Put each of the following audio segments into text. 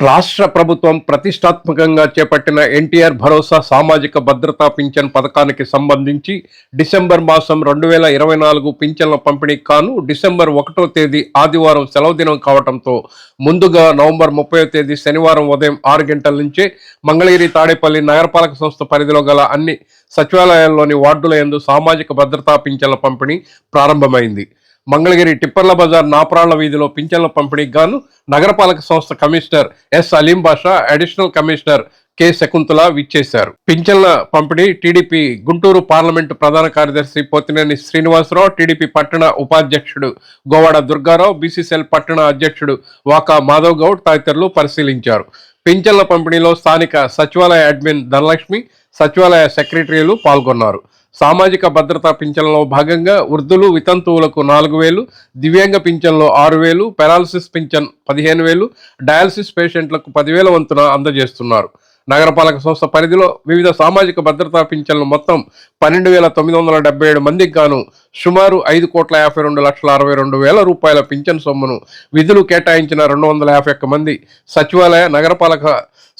రాష్ట్ర ప్రభుత్వం ప్రతిష్టాత్మకంగా చేపట్టిన ఎన్టీఆర్ భరోసా సామాజిక భద్రతా పింఛన్ పథకానికి సంబంధించి డిసెంబర్ మాసం రెండు వేల ఇరవై నాలుగు పింఛన్ల పంపిణీ కాను డిసెంబర్ ఒకటో తేదీ ఆదివారం సెలవు దినం కావడంతో ముందుగా నవంబర్ ముప్పై తేదీ శనివారం ఉదయం ఆరు గంటల నుంచే మంగళగిరి తాడేపల్లి నగరపాలక సంస్థ పరిధిలో గల అన్ని సచివాలయాల్లోని వార్డుల యందు సామాజిక భద్రతా పింఛన్ల పంపిణీ ప్రారంభమైంది. మంగళగిరి టిప్పర్ల బజార్ నాపరాళ్ళ వీధిలో పింఛన్ల పంపిణీకి గాను నగరపాలక సంస్థ commissioner S Aleem Basha additional commissioner K Shakuntala విచ్చేశారు. పింఛన్ల పంపిణీ టీడీపీ గుంటూరు పార్లమెంటు ప్రధాన కార్యదర్శి పోతినేని శ్రీనివాసరావు టీడీపీ పట్టణ ఉపాధ్యక్షుడు గోవాడ దుర్గారావు బీసీసీఎల్ పట్టణ అధ్యక్షుడు వాకా మాధవ్ గౌడ్ తదితరులు పరిశీలించారు. పింఛన్ల పంపిణీలో స్థానిక సచివాలయ అడ్మిన్ ధనలక్ష్మి సచివాలయ సెక్రటరీలు పాల్గొన్నారు. సామాజిక భద్రతా పింఛన్లో భాగంగా వృద్ధులు వితంతువులకు నాలుగు వేలు దివ్యాంగ పింఛన్లో ఆరు వేలు పెరాలసిస్ పింఛన్ పదిహేను వేలు డయాలసిస్ పేషెంట్లకు పదివేల వంతున అందజేస్తున్నారు. నగరపాలక సంస్థ పరిధిలో వివిధ సామాజిక భద్రతా పింఛన్లు మొత్తం పన్నెండు వేల తొమ్మిది వందల డెబ్బై ఏడు మందికి గాను సుమారు ఐదు కోట్ల యాభై రెండు లక్షల అరవై రెండు వేల రూపాయల పింఛన్ సొమ్మును విధులు కేటాయించిన రెండు వందల యాభై ఒక్క మంది సచివాలయ నగరపాలక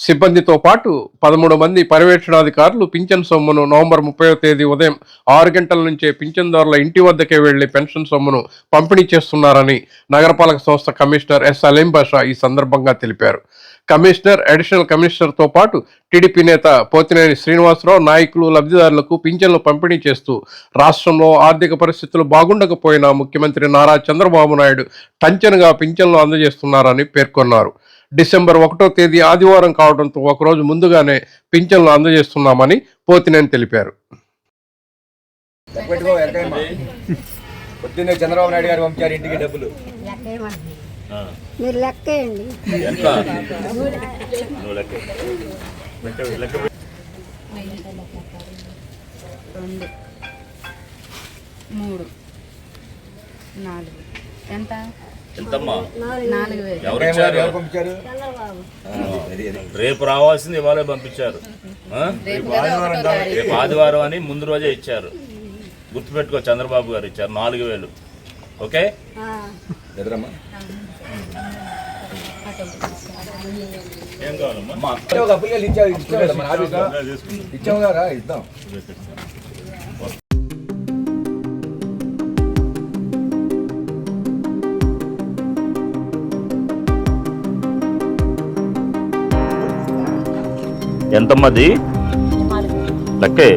సిబ్బందితో పాటు పదమూడు మంది పర్యవేక్షణాధికారులు పింఛన్ సొమ్మును నవంబర్ ముప్పై తేదీ ఉదయం ఆరు గంటల నుంచే పింఛన్దారుల ఇంటి వద్దకే వెళ్ళి పెన్షన్ సొమ్మును పంపిణీ చేస్తున్నారని నగరపాలక సంస్థ కమిషనర్ ఎస్ అలీం బాషా ఈ సందర్భంగా తెలిపారు. కమిషనర్ అడిషనల్ కమిషనర్తో పాటు టీడీపీ నేత పోతినేని శ్రీనివాసరావు నాయకులు లబ్ధిదారులకు పింఛన్లు పంపిణీ చేస్తూ రాష్ట్రంలో ఆర్థిక పరిస్థితులు బాగుండకపోయినా ముఖ్యమంత్రి నారా చంద్రబాబు నాయుడు టంచనుగా పింఛన్లు అందజేస్తున్నారని పేర్కొన్నారు. డిసెంబర్ ఒకటో తేదీ ఆదివారం కావడంతో ఒకరోజు ముందుగానే పింఛన్లు అందజేస్తున్నామని పోతినేని తెలిపారు. పొద్దున్నే చంద్రబాబు నాయుడు గారు పంపించారు ఇంటికి డబ్బులు. మీరు లెక్కేయండి. రెండు మూడు నాలుగు. ఎంత? ఎంతమ్మా? ఎవరు రేపు రావాల్సింది ఇవాళే పంపించారు. ఆ? రేపు ఆదివారం అని ముందు రోజే ఇచ్చారు. గుర్తుపెట్టుకో చంద్రబాబు గారు ఇచ్చారు. నాలుగు వేలు. ఓకే? ఏం కావాలమ్మా? ఇచ్చాము కదా ఇద్దాం. ఎంతమ్మది? లెక్కే.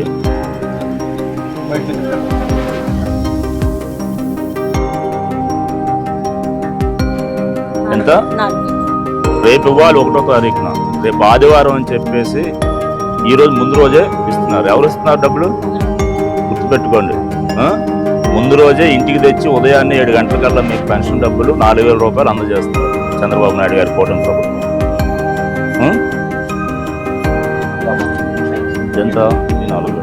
ఎంత? రేపు ఇవ్వాలి ఒకటో తారీఖున. రేపు ఆదివారం అని చెప్పేసి ఈరోజు ముందు రోజే ఇస్తున్నారు. ఎవరు ఇస్తున్నారు డబ్బులు? గుర్తుపెట్టుకోండి. ముందు రోజే ఇంటికి తెచ్చి ఉదయాన్నే ఏడు గంటలకల్లా మీకు పెన్షన్ డబ్బులు నాలుగు వేల రూపాయలు అందజేస్తారు చంద్రబాబు నాయుడు గారి కూటమి ప్రభుత్వం. ఎంత? నాలుగు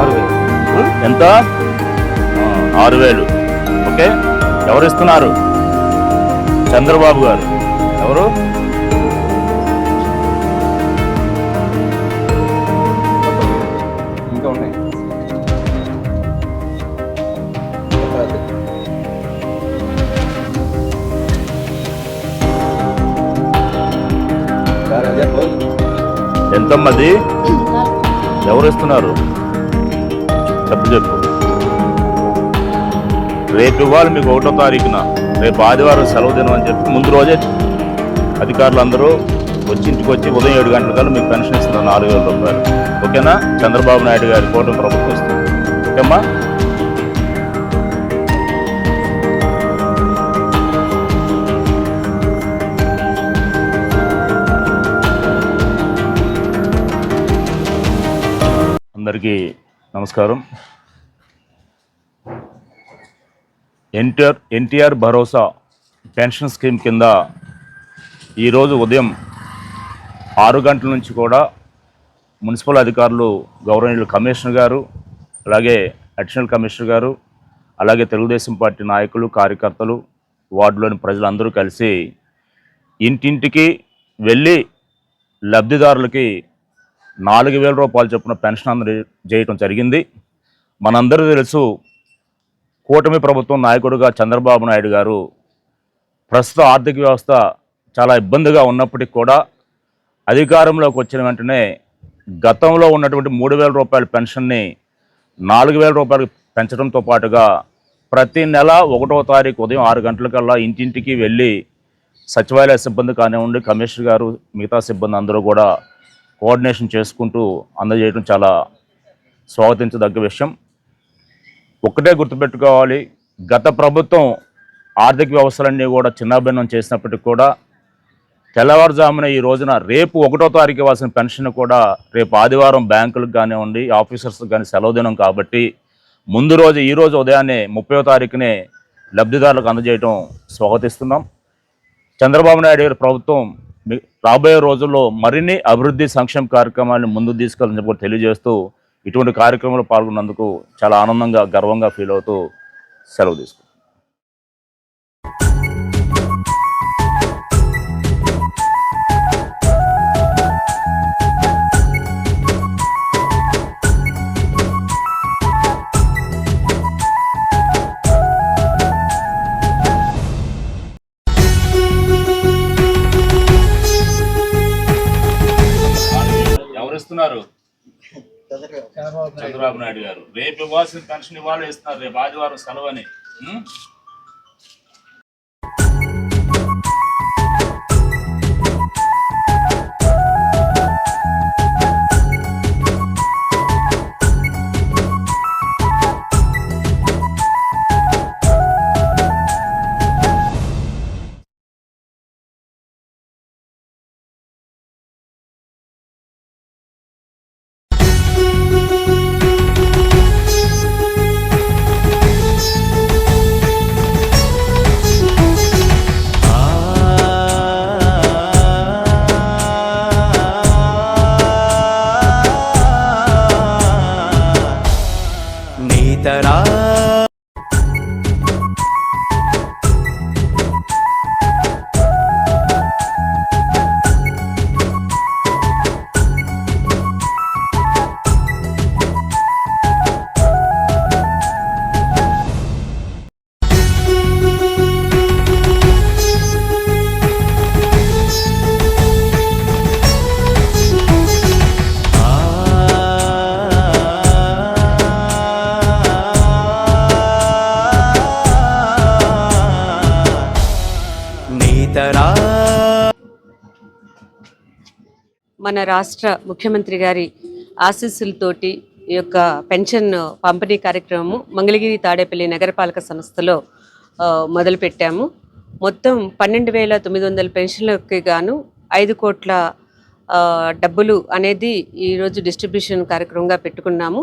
ఆరు. ఎంత? ఆరు వేలు. ఓకే. ఎవరు ఇస్తున్నారు? చంద్రబాబు గారు. ఎవరు? ఎంతమ్మది? ఎవరు ఇస్తున్నారు చెప్పు చెప్పు. రేపు ఇవ్వాలి మీకు ఒకటో తారీఖున. రేపు ఆదివారం సెలవు దినం అని చెప్పి ముందు రోజే అధికారులు అందరూ వచ్చి ఇంటికి వచ్చి ఉదయం ఏడు గంటల కల్లా మీకు పెన్షన్ ఇస్తున్నారు నాలుగు వేల రూపాయలు. ఓకేనా? చంద్రబాబు నాయుడు గారి కూటమి ప్రభుత్వం ఇస్తుంది. ఓకేమ్మా? అందరికీ నమస్కారం. ఎన్టీఆర్ ఎన్టీఆర్ భరోసా పెన్షన్ స్కీమ్ కింద ఈరోజు ఉదయం ఆరు గంటల నుంచి కూడా మున్సిపల్ అధికారులు గౌరవనీయులు కమిషనర్ గారు అలాగే అడిషనల్ కమిషనర్ గారు అలాగే తెలుగుదేశం పార్టీ నాయకులు కార్యకర్తలు వార్డులోని ప్రజలందరూ కలిసి ఇంటింటికి వెళ్ళి లబ్ధిదారులకి నాలుగు వేల రూపాయలు చొప్పున పెన్షన్ అందరి చేయటం జరిగింది. మనందరూ తెలుసు కూటమి ప్రభుత్వం నాయకుడుగా చంద్రబాబు నాయుడు గారు ప్రస్తుత ఆర్థిక వ్యవస్థ చాలా ఇబ్బందిగా ఉన్నప్పటికీ కూడా అధికారంలోకి వచ్చిన వెంటనే గతంలో ఉన్నటువంటి మూడు వేల రూపాయల పెన్షన్ని నాలుగు వేల రూపాయలు పెంచడంతో పాటుగా ప్రతి నెల ఒకటో తారీఖు ఉదయం ఆరు గంటలకల్లా ఇంటింటికి వెళ్ళి సచివాలయ సిబ్బంది కానివ్వండి కమిషనర్ గారు మిగతా సిబ్బంది అందరూ కూడా కోఆర్డినేషన్ చేసుకుంటూ అందజేయడం చాలా స్వాగతించదగ్గ విషయం. ఒక్కటే గుర్తుపెట్టుకోవాలి గత ప్రభుత్వం ఆర్థిక వ్యవస్థలన్నీ కూడా చిన్నాభిన్నం చేసినప్పటికీ కూడా తెల్లవారుజామున ఈ రోజున రేపు ఒకటో తారీఖు ఇవ్వాల్సిన పెన్షన్ కూడా రేపు ఆదివారం బ్యాంకులకు కానివ్వండి ఆఫీసర్స్కి కానీ సెలవు దినం కాబట్టి ముందు రోజు ఈ రోజు ఉదయాన్నే ముప్పయో తారీఖునే లబ్ధిదారులకు అందజేయడం స్వాగతిస్తున్నాం. చంద్రబాబు నాయుడు గారి ప్రభుత్వం రాబోయే రోజుల్లో మరిన్ని అభివృద్ధి సంక్షేమ కార్యక్రమాలను ముందుకు తీసుకెళ్ళని చెప్పి తెలియజేస్తూ ఇటువంటి కార్యక్రమంలో పాల్గొన్నందుకు చాలా ఆనందంగా గర్వంగా ఫీల్ అవుతూ సెలవు తీసుకుంటాం గారు. రేపు ఇవ్వాల్సిన పెన్షన్ ఇవాళ ఇస్తున్నారు రేపు ఆదివారం సెలవు అని. మన రాష్ట్ర ముఖ్యమంత్రి గారి ఆశీస్సులతోటి ఈ యొక్క పెన్షన్ పంపిణీ కార్యక్రమము మంగళగిరి తాడేపల్లి నగరపాలక సంస్థలో మొదలుపెట్టాము. మొత్తం పన్నెండు వేల తొమ్మిది వందల పెన్షన్లకి గాను ఐదు కోట్ల డబ్బులు అనేది ఈరోజు డిస్ట్రిబ్యూషన్ కార్యక్రమంగా పెట్టుకున్నాము.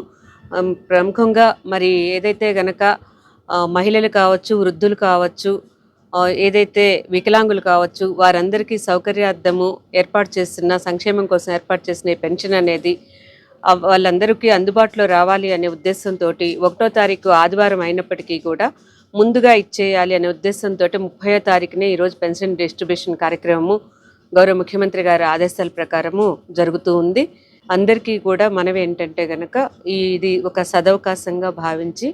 ప్రముఖంగా మరి ఏదైతే గనక మహిళలు కావచ్చు వృద్ధులు కావచ్చు ఏదైతే వికలాంగులు కావచ్చు వారందరికీ సౌకర్యార్థము ఏర్పాటు చేస్తున్న సంక్షేమం కోసం ఏర్పాటు చేసిన పెన్షన్ అనేది వాళ్ళందరికీ అందుబాటులో రావాలి అనే ఉద్దేశంతో ఒకటో తారీఖు ఆదివారం అయినప్పటికీ కూడా ముందుగా ఇచ్చేయాలి అనే ఉద్దేశంతో ముప్పయో తారీఖునే ఈరోజు పెన్షన్ డిస్ట్రిబ్యూషన్ కార్యక్రమము గౌరవ ముఖ్యమంత్రి గారి ఆదేశాల ప్రకారము జరుగుతూ ఉంది. అందరికీ కూడా మనవి ఏంటంటే కనుక ఇది ఒక సదవకాశంగా భావించి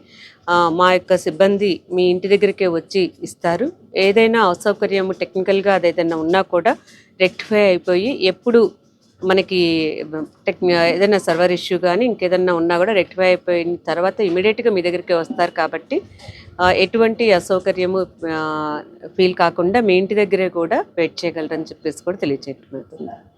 మా యొక్క సిబ్బంది మీ ఇంటి దగ్గరికే వచ్చి ఇస్తారు. ఏదైనా అసౌకర్యం టెక్నికల్గా అది ఏదైనా ఉన్నా కూడా రెక్టిఫై అయిపోయి ఎప్పుడు మనకి టెక్ ఏదైనా సర్వర్ ఇష్యూ కానీ ఇంకేదన్నా ఉన్నా కూడా రెక్టిఫై అయిపోయిన తర్వాత ఇమీడియట్గా మీ దగ్గరికి వస్తారు కాబట్టి ఎటువంటి అసౌకర్యము ఫీల్ కాకుండా మీ ఇంటి దగ్గరే కూడా వెయిట్ చేయగలరని చెప్పేసి కూడా తెలియజేయడం